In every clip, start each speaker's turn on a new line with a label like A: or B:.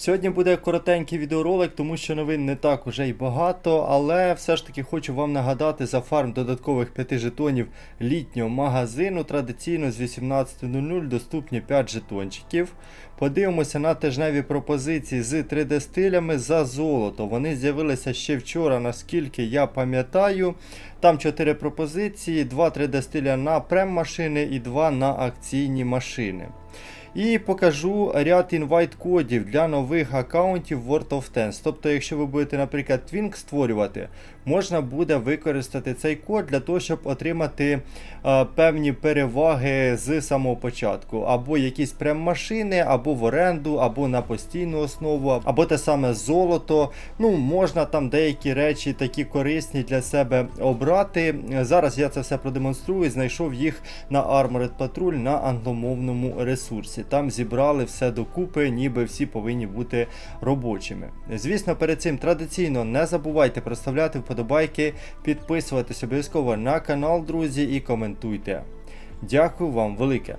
A: Сьогодні буде коротенький відеоролик, тому що новин не так уже й багато, але все ж таки хочу вам нагадати за фарм додаткових 5 жетонів літнього магазину. Традиційно з 18.00 доступні 5 жетончиків. Подивимося на тижневі пропозиції з 3D-стилями за золото. Вони з'явилися ще вчора, наскільки я пам'ятаю. Там 4 пропозиції, 2 3D-стиля на прем-машини і 2 на акційні машини. І покажу ряд інвайт-кодів для нових аккаунтів World of Tanks. Тобто, якщо ви будете, наприклад, Twink створювати, можна буде використати цей код для того, щоб отримати е, певні переваги з самого початку. Або якісь прем-машини, або в оренду, або на постійну основу, або те саме золото. Ну, можна там деякі речі такі корисні для себе обрати. Зараз я це все продемонструю. Знайшов їх на Armored Patrol на англомовному ресурсі. Там зібрали все докупи, ніби всі повинні бути робочими. Звісно, перед цим традиційно не забувайте проставляти вподобайки, підписуватись обов'язково на канал, друзі, і коментуйте. Дякую вам велике.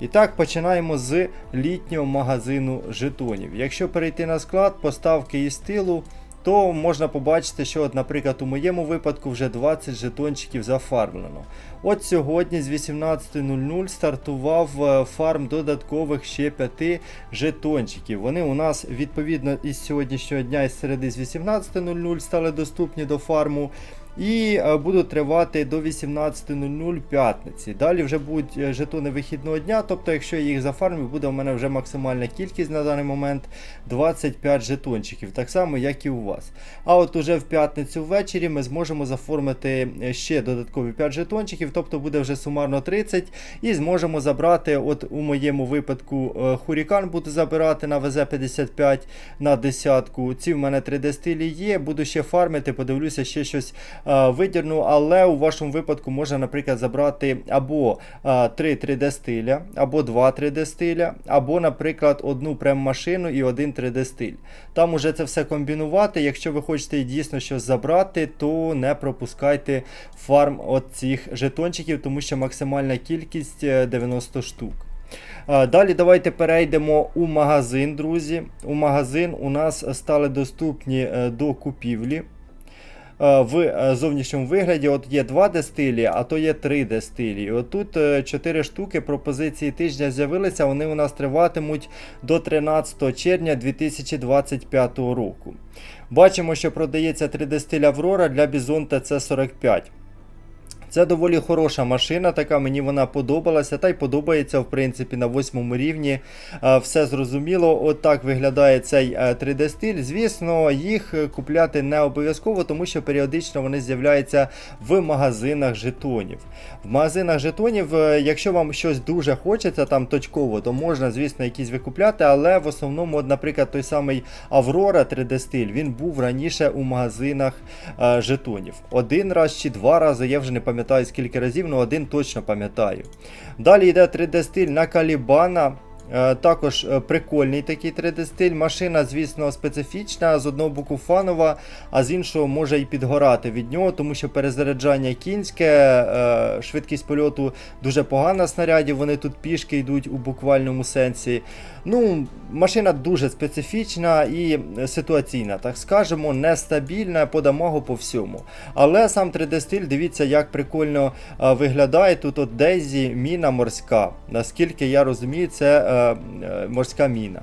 A: І так, починаємо з літнього магазину жетонів. Якщо перейти на склад, поставки і стилу, то можна побачити, що, от, наприклад, у моєму випадку вже 20 жетончиків зафармлено. От сьогодні з 18.00 стартував е, фарм додаткових ще 5 жетончиків. Вони у нас відповідно із сьогоднішнього дня із середи з 18.00 стали доступні до фарму. І е, будуть тривати до 18.00 п'ятниці. Далі вже будуть е, жетони вихідного дня, тобто, якщо я їх зафармлю, буде у мене вже максимальна кількість на даний момент 25 жетончиків, так само, як і у вас. А от уже в п'ятницю ввечері ми зможемо заформити е, ще додаткові 5 жетончиків, тобто буде вже сумарно 30, і зможемо забрати, от у моєму випадку, Хурікан буду забирати на ВЗ-55 на десятку. Ці в мене 3D стилі є, буду ще фармити, подивлюся, ще щось видірну, але у вашому випадку можна, наприклад, забрати або е, 3 3D стиля, або 2 3D стиля, або, наприклад, одну прем-машину і один 3D стиль. Там уже це все комбінувати. Якщо ви хочете дійсно щось забрати, то не пропускайте фарм цих жетончиків, тому що максимальна кількість е, 90 штук. Далі давайте перейдемо у магазин, друзі. У магазин у нас стали доступні е, до купівлі. Е, В е, зовнішньому вигляді от є 2D стилі, а то є 3D стилі. І от тут 4 штуки пропозиції тижня з'явилися. Вони у нас триватимуть до 13 червня 2025 року. Бачимо, що продається 3D стиль Аврора для Бізонта TC45. Це доволі хороша машина, така мені вона подобалася, та й подобається, в принципі, на восьмому рівні. Е, Все зрозуміло. От так виглядає цей е, 3D-стиль. Звісно, їх е, купляти не обов'язково, тому що періодично вони з'являються в магазинах жетонів. В магазинах жетонів, е, якщо вам щось дуже хочеться, там точково, то можна, звісно, якісь викупляти, але в основному, от, наприклад, той самий Аврора 3D-стиль, він був раніше у магазинах е, жетонів. Один раз чи два рази, я вже не пам'ятаю скільки разів, але один точно пам'ятаю. Далі йде 3D-стиль на Калібана. Е, Також е, прикольний такий 3D-стиль. Машина, звісно, специфічна. З одного боку фанова, а з іншого може і підгорати від нього, тому що перезаряджання кінське, е, швидкість польоту дуже погана снарядів. Вони тут пішки йдуть у буквальному сенсі. Ну, Машина дуже специфічна і ситуаційна, так скажемо, нестабільна по дамагу по всьому. Але сам 3D-стиль, дивіться, як прикольно виглядає. Тут от Дейзі міна морська. Наскільки я розумію, це морська міна.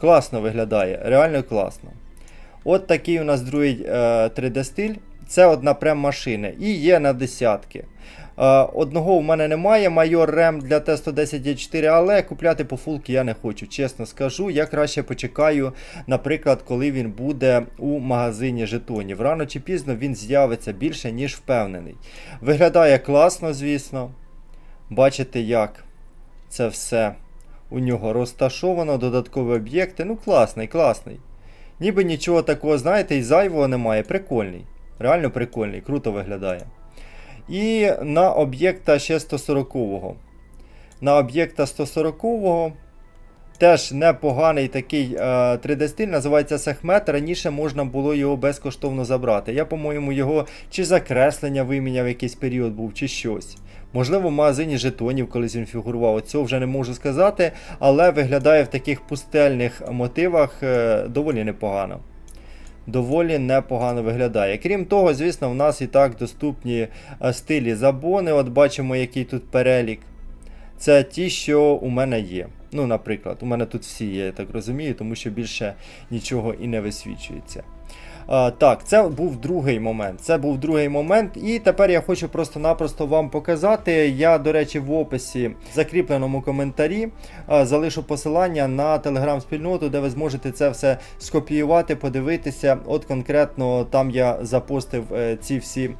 A: Класно виглядає, реально класно. От такий у нас другий е, 3D-стиль. Це одна прем машина. І є на десятки. Е, Одного у мене немає, майор рем для Т110Е4, але купляти по фулки я не хочу, чесно скажу. Я краще почекаю, наприклад, коли він буде у магазині жетонів. Рано чи пізно він з'явиться більше, ніж впевнений. Виглядає класно, звісно. Бачите, як це все у нього розташовано, додаткові об'єкти. Ну, класний, класний. Ніби нічого такого, знаєте, і зайвого немає. Прикольний. Реально прикольний, круто виглядає. І на об'єкта ще 140-го. На об'єкта 140-го Теж непоганий такий е, 3D-стиль, називається Сехмет. Раніше можна було його безкоштовно забрати. Я, по-моєму, його чи закреслення виміняв якийсь період був, чи щось. Можливо, в магазині жетонів колись він фігурував. Цього вже не можу сказати, але виглядає в таких пустельних мотивах е, доволі непогано. Доволі непогано виглядає. Крім того, звісно, в нас і так доступні е, стилі забони. От бачимо, який тут перелік. Це ті, що у мене є. Ну, наприклад, у мене тут всі є, я так розумію, тому що більше нічого і не висвічується. А, так, це був другий момент. Це був другий момент. І тепер я хочу просто-напросто вам показати. Я, до речі, в описі в закріпленому коментарі а, залишу посилання на телеграм-спільноту, де ви зможете це все скопіювати, подивитися. От конкретно там я запостив е, ці всі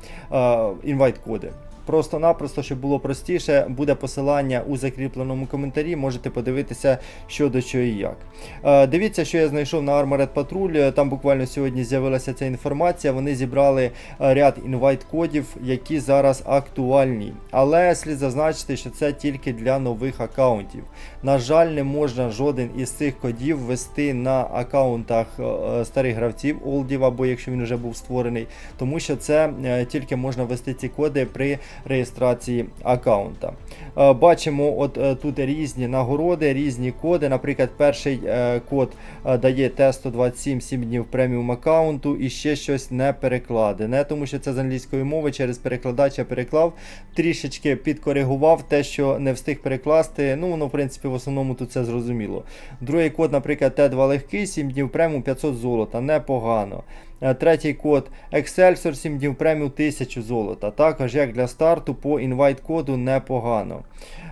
A: інвайт-коди. Просто-напросто, щоб було простіше, буде посилання у закріпленому коментарі. Можете подивитися, що до чого і як. Е, дивіться, що я знайшов на Armored Patrol. Там буквально сьогодні з'явилася ця інформація. Вони зібрали е, ряд інвайт-кодів, які зараз актуальні. Але слід зазначити, що це тільки для нових аккаунтів. На жаль, не можна жоден із цих кодів ввести на аккаунтах е, старих гравців олдів, або якщо він вже був створений, тому що це е, тільки можна ввести ці коди при реєстрації аккаунта. Е, Бачимо, от е, тут різні нагороди, різні коди. Наприклад, перший е, код дає Т127 7 днів преміум аккаунту і ще щось не перекладене, тому що це з англійської мови через перекладач я переклав, трішечки підкоригував те, що не встиг перекласти. Ну, воно, в принципі, в основному тут це зрозуміло. Другий код, наприклад, Т2 легкий, 7 днів преміум 500 золота, непогано. Е, Третій код Excelsior 7 днів преміум 1000 золота. Також як для старту по інвайт коду непогано.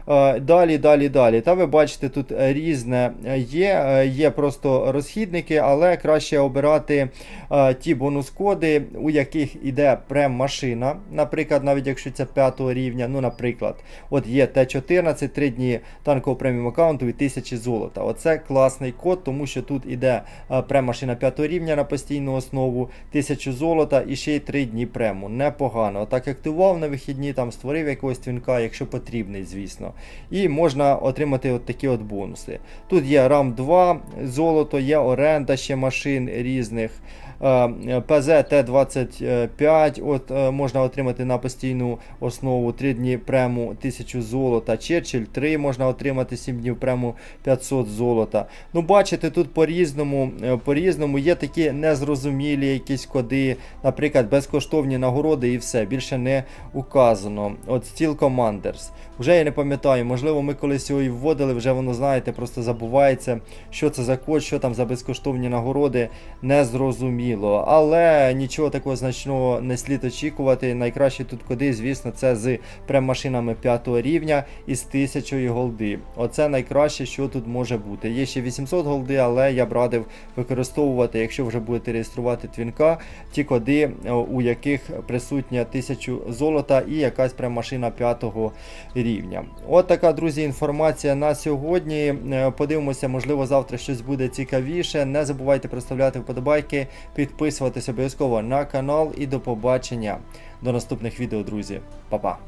A: Е, Далі, далі, далі. Та ви бачите, тут різне є. Е, Є просто розхідники, але краще обирати е, ті бонус-коди, у яких іде прем-машина. Наприклад, навіть якщо це 5 рівня, ну, наприклад, от є Т14, 3 дні танкового преміум аккаунту і 1000 золота. Оце класний код, тому що тут іде прем-машина 5 рівня на постійну основу, 1000 золота і ще й 3 дні прему. Непогано. Отак активував на вихідні, там створив якогось твінка, якщо потрібний, звісно. І можна отримати от такі от бонуси. Тут є RAM 2 золото, є оренда ще машин різних. Е, ПЗ Т-25 от, е, можна отримати на постійну основу 3 дні прему 1000 золота. Черчилль 3 можна отримати 7 днів прему 500 золота. Ну, бачите, тут по-різному, е, по-різному є такі незрозумілі якісь коди, наприклад, безкоштовні нагороди і все. Більше не указано. От Steel Commanders. Вже я не пам'ятаю, можливо, ми колись його і вводили, вже воно, знаєте, просто забувається, що це за код, що там за безкоштовні нагороди, не зрозуміло. Але нічого такого значного не слід очікувати. Найкращі тут коди, звісно, це з прем-машинами 5 рівня і з 1000 голди. Оце найкраще, що тут може бути. Є ще 800 голди, але я б радив використовувати, якщо вже будете реєструвати твінка, ті коди, е, у яких присутня 1000 золота і якась прем-машина 5 рівня. От така, друзі, інформація на сьогодні. Е, Подивимося, можливо, завтра щось буде цікавіше. Не забувайте проставляти вподобайки, підписуватись обов'язково на канал і до побачення. До наступних відео, друзі. Па-па!